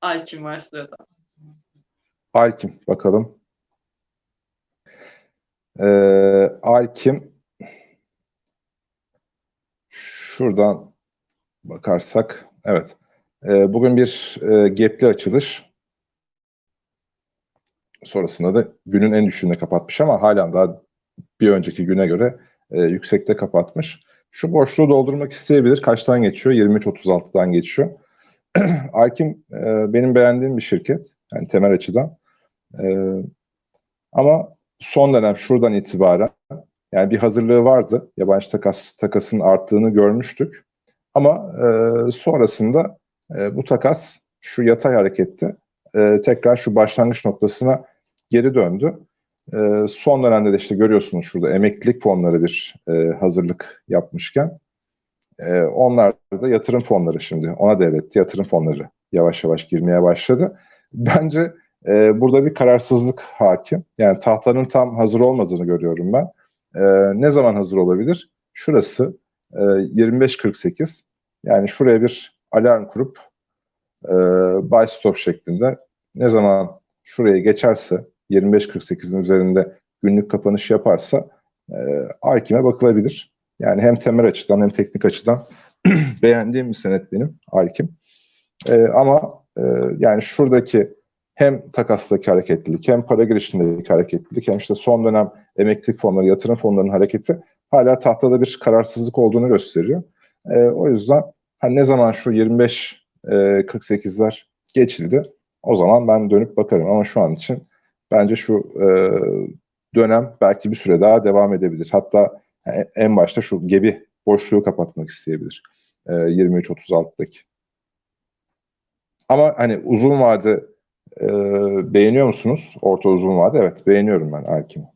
Alkim var sırada. Alkim bakalım. Ee, Alkim şuradan bakarsak evet Ee, bugün bir e, gapli açılış sonrasında da günün en düşüğünde kapatmış ama halen daha bir önceki güne göre e, yüksekte kapatmış. Şu boşluğu doldurmak isteyebilir. Kaçtan geçiyor? 23.36'dan geçiyor. Alkim e, benim beğendiğim bir şirket. Yani temel açıdan. E, ama son dönem şuradan itibaren yani bir hazırlığı vardı. Yabancı takas takasın arttığını görmüştük. Ama e, sonrasında e, bu takas şu yatay harekette e, tekrar şu başlangıç noktasına geri döndü. E, son dönemde de işte görüyorsunuz şurada emeklilik fonları bir e, hazırlık yapmışken e, onlar da yatırım fonları şimdi ona devretti. Yatırım fonları yavaş yavaş girmeye başladı. Bence e, burada bir kararsızlık hakim. Yani tahtanın tam hazır olmadığını görüyorum ben. E, ne zaman hazır olabilir? Şurası e, 25.48. Yani şuraya bir alarm kurup e, buy stop şeklinde ne zaman şuraya geçerse 25.48'in üzerinde günlük kapanış yaparsa e, Alkim'e bakılabilir. Yani hem temel açıdan hem teknik açıdan beğendiğim bir senet benim Alkim. E, ama e, yani şuradaki hem takastaki hareketlilik hem para girişindeki hareketlilik hem işte son dönem emeklilik fonları, yatırım fonlarının hareketi hala tahtada bir kararsızlık olduğunu gösteriyor. E, o yüzden hani ne zaman şu 25 e, 48'ler geçildi o zaman ben dönüp bakarım ama şu an için bence şu e, dönem belki bir süre daha devam edebilir. Hatta en başta şu gebi boşluğu kapatmak isteyebilir. E, 23-36'daki. Ama hani uzun vade e, beğeniyor musunuz? Orta uzun vade evet beğeniyorum ben Alkim'i.